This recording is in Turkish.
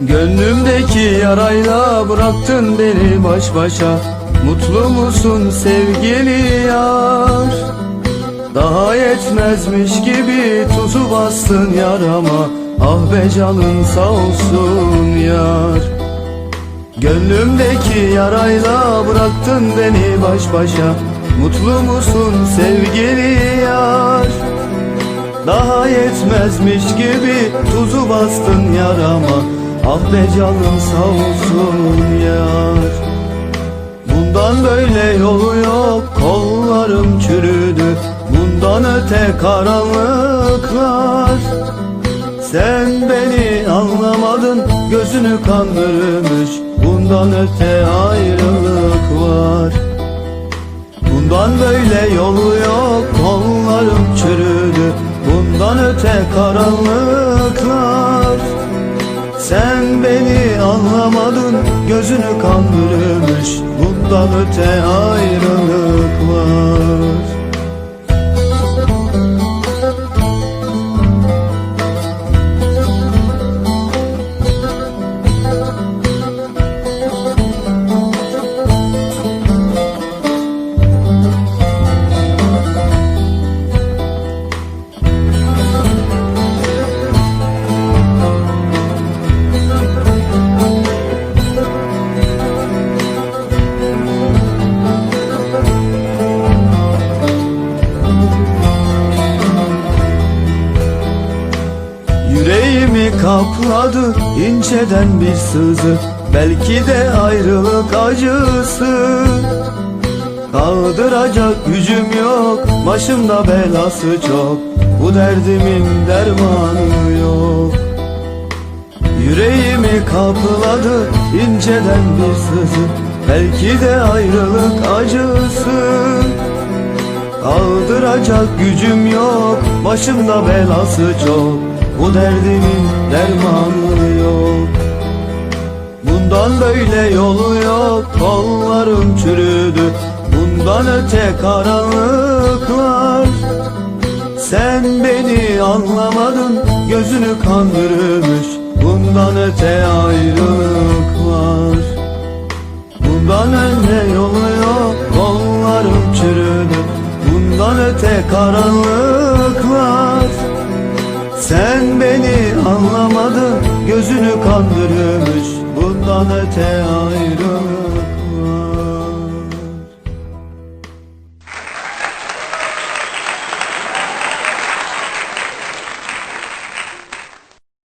Gönlümdeki yarayla bıraktın beni baş başa. Mutlu musun sevgili yar? Daha yetmezmiş gibi tuzu bastın yarama. Ah be canın sağ olsun yar. Gönlümdeki yarayla bıraktın beni baş başa. Mutlu musun sevgili yar? Daha yetmezmiş gibi tuzu bastın yarama Ah be canım sağ olsun yar. Bundan böyle yolu yok kollarım çürüdü. Bundan öte karanlıklar. Sen beni anlamadın gözünü kandırmış. Bundan öte ayrılık var Bundan böyle yolu yok kollarım çürüdü. Bundan öte karanlıklar Sen beni anlamadın gözünü kandırmış Bundan öte ayrılık Yüreğimi kapladı inceden bir sızı. Belki de ayrılık acısı. Kaldıracak gücüm yok Başımda belası çok. Bu derdimin dermanı yok. Yüreğimi kapladı inceden bir sızı. Belki de ayrılık acısı. Kaldıracak gücüm yok Başımda belası çok Bu derdimin dermanı yok. Bundan böyle yolu yok. Kollarım çürüdü. Bundan öte karanlıklar. Sen beni anlamadın. Gözünü kandırmış Bundan öte ayrılık var Bundan önce yolu yok. Kollarım çürüdü. Bundan öte karanlıklar Sen beni anlamadın Gözünü kandırmış Bundan öte ayrılık